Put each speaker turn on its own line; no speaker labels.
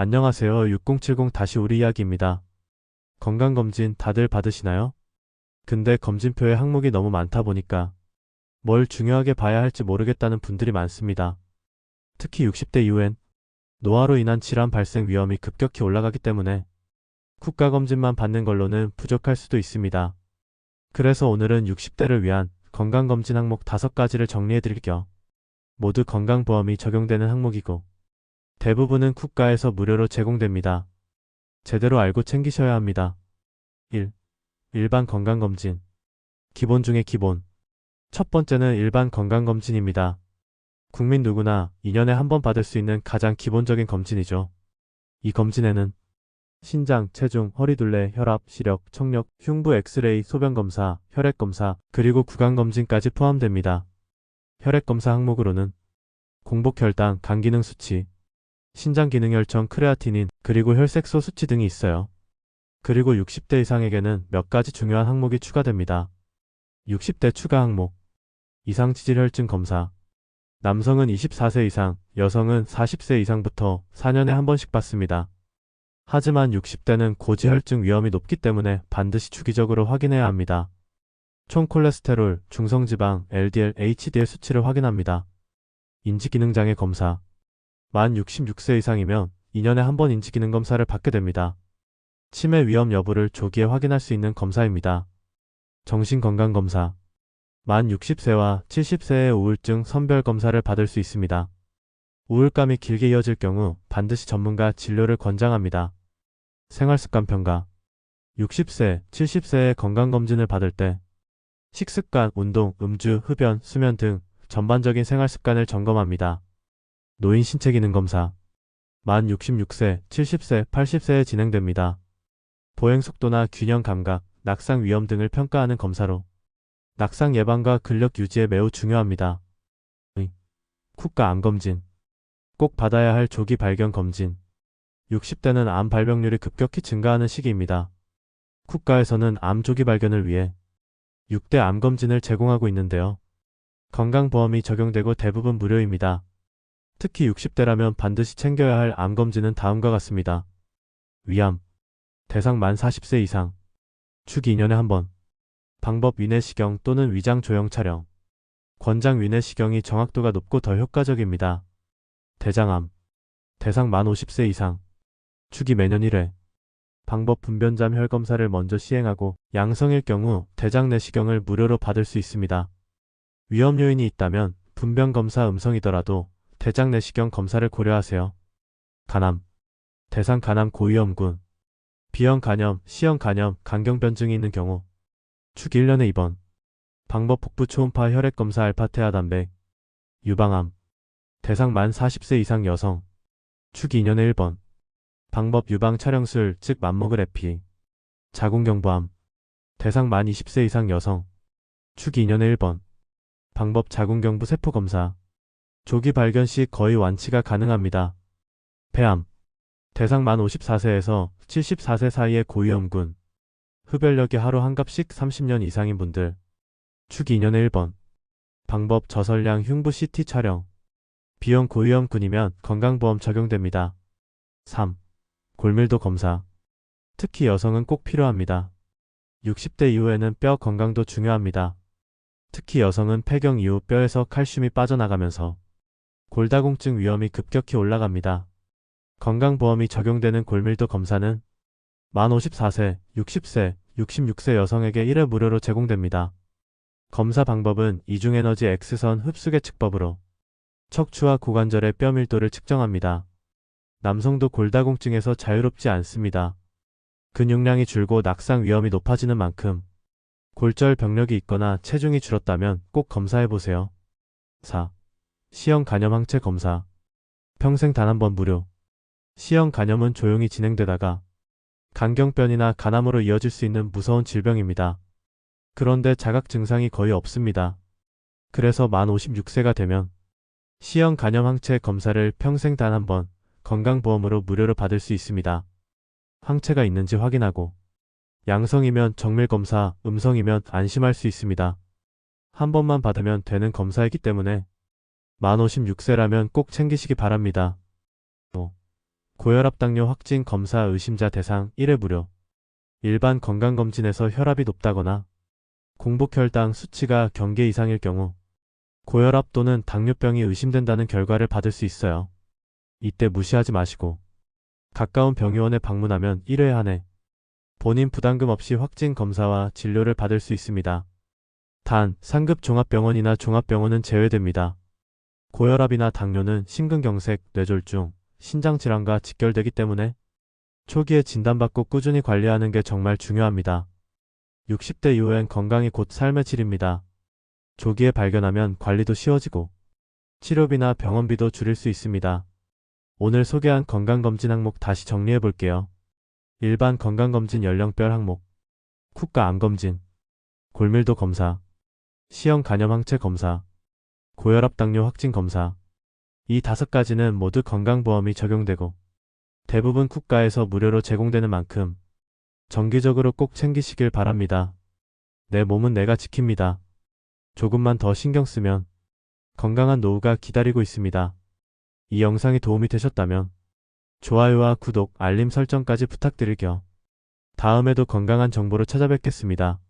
안녕하세요. 6070 다시 우리 이야기입니다. 건강검진 다들 받으시나요? 근데 검진표에 항목이 너무 많다 보니까 뭘 중요하게 봐야 할지 모르겠다는 분들이 많습니다. 특히 60대 이후엔 노화로 인한 질환 발생 위험이 급격히 올라가기 때문에 국가검진만 받는 걸로는 부족할 수도 있습니다. 그래서 오늘은 60대를 위한 건강검진 항목 5가지를 정리해드릴게요. 모두 건강보험이 적용되는 항목이고 대부분은 국가에서 무료로 제공됩니다. 제대로 알고 챙기셔야 합니다. 1. 일반 건강검진. 기본 중의 기본. 첫 번째는 일반 건강검진입니다. 국민 누구나 2년에 한 번 받을 수 있는 가장 기본적인 검진이죠. 이 검진에는 신장, 체중, 허리둘레, 혈압, 시력, 청력, 흉부 엑스레이, 소변검사, 혈액검사, 그리고 구강검진까지 포함됩니다. 혈액검사 항목으로는 공복혈당, 간기능 수치, 신장 기능 혈청, 크레아티닌, 그리고 혈색소 수치 등이 있어요. 그리고 60대 이상에게는 몇 가지 중요한 항목이 추가됩니다. 60대 추가 항목 이상 치질혈증 검사 남성은 24세 이상, 여성은 40세 이상부터 4년에 한 번씩 받습니다. 하지만 60대는 고지혈증 위험이 높기 때문에 반드시 주기적으로 확인해야 합니다. 총 콜레스테롤, 중성지방, LDL, HDL 수치를 확인합니다. 인지기능장애 검사 만 66세 이상이면 2년에 한 번 인지기능 검사를 받게 됩니다. 치매 위험 여부를 조기에 확인할 수 있는 검사입니다. 정신건강검사 만 60세와 70세의 우울증 선별 검사를 받을 수 있습니다. 우울감이 길게 이어질 경우 반드시 전문가 진료를 권장합니다. 생활습관 평가 60세, 70세의 건강검진을 받을 때 식습관, 운동, 음주, 흡연, 수면 등 전반적인 생활습관을 점검합니다. 노인 신체 기능 검사 만 66세, 70세, 80세에 진행됩니다. 보행 속도나 균형 감각, 낙상 위험 등을 평가하는 검사로 낙상 예방과 근력 유지에 매우 중요합니다. 의. 국가 암 검진 꼭 받아야 할 조기 발견 검진 60대는 암 발병률이 급격히 증가하는 시기입니다. 국가에서는 암 조기 발견을 위해 6대 암 검진을 제공하고 있는데요. 건강보험이 적용되고 대부분 무료입니다. 특히 60대라면 반드시 챙겨야 할 암 검진은 다음과 같습니다. 위암, 대상 만 40세 이상, 주기 2년에 한 번, 방법 위내시경 또는 위장 조형 촬영, 권장 위내시경이 정확도가 높고 더 효과적입니다. 대장암, 대상 만 50세 이상, 주기 매년 1회, 방법 분변잠 혈검사를 먼저 시행하고 양성일 경우 대장 내시경을 무료로 받을 수 있습니다. 위험 요인이 있다면 분변 검사 음성이더라도 대장 내시경 검사를 고려하세요. 간암, 대상 간암 고위험군, B형 간염, C형 간염, 간경변증이 있는 경우. 축 1년에 2번. 방법 복부 초음파 혈액 검사 알파테아 단백 유방암. 대상 만 40세 이상 여성. 축 2년에 1번. 방법 유방 촬영술 즉 맘모그래피. 자궁경부암. 대상 만 20세 이상 여성. 축 2년에 1번. 방법 자궁경부 세포 검사 조기 발견 시 거의 완치가 가능합니다. 폐암 대상 만 54세에서 74세 사이의 고위험군 흡연력이 하루 한 갑씩 30년 이상인 분들 축 2년에 1번 방법 저설량 흉부 CT 촬영 비형 고위험군이면 건강보험 적용됩니다. 3. 골밀도 검사 특히 여성은 꼭 필요합니다. 60대 이후에는 뼈 건강도 중요합니다. 특히 여성은 폐경 이후 뼈에서 칼슘이 빠져나가면서 골다공증 위험이 급격히 올라갑니다. 건강보험이 적용되는 골밀도 검사는 만 54세, 60세, 66세 여성에게 1회 무료로 제공됩니다. 검사 방법은 이중에너지 X선 흡수계 측법으로 척추와 고관절의 뼈 밀도를 측정합니다. 남성도 골다공증에서 자유롭지 않습니다. 근육량이 줄고 낙상 위험이 높아지는 만큼 골절 병력이 있거나 체중이 줄었다면 꼭 검사해보세요. 4. C형 간염 항체 검사 평생 단 한 번 무료 C형 간염은 조용히 진행되다가 간경변이나 간암으로 이어질 수 있는 무서운 질병입니다. 그런데 자각 증상이 거의 없습니다. 그래서 만 56세가 되면 C형 간염 항체 검사를 평생 단 한 번 건강보험으로 무료로 받을 수 있습니다. 항체가 있는지 확인하고 양성이면 정밀검사, 음성이면 안심할 수 있습니다. 한 번만 받으면 되는 검사이기 때문에 만 56세라면 꼭 챙기시기 바랍니다. 5. 고혈압 당뇨 확진 검사 의심자 대상 1회 무료. 일반 건강검진에서 혈압이 높다거나 공복혈당 수치가 경계 이상일 경우 고혈압 또는 당뇨병이 의심된다는 결과를 받을 수 있어요. 이때 무시하지 마시고 가까운 병의원에 방문하면 1회 한해 본인 부담금 없이 확진 검사와 진료를 받을 수 있습니다. 단, 상급 종합병원이나 종합병원은 제외됩니다. 고혈압이나 당뇨는 심근경색, 뇌졸중, 신장질환과 직결되기 때문에 초기에 진단받고 꾸준히 관리하는 게 정말 중요합니다. 60대 이후엔 건강이 곧 삶의 질입니다. 조기에 발견하면 관리도 쉬워지고 치료비나 병원비도 줄일 수 있습니다. 오늘 소개한 건강검진 항목 다시 정리해 볼게요. 일반 건강검진 연령별 항목, 국가 암검진, 골밀도 검사, 시형 간염 항체 검사, 고혈압 당뇨 확진 검사. 이 다섯 가지는 모두 건강보험이 적용되고 대부분 국가에서 무료로 제공되는 만큼 정기적으로 꼭 챙기시길 바랍니다. 내 몸은 내가 지킵니다. 조금만 더 신경 쓰면 건강한 노후가 기다리고 있습니다. 이 영상이 도움이 되셨다면 좋아요와 구독, 알림 설정까지 부탁드릴 겸 다음에도 건강한 정보로 찾아뵙겠습니다.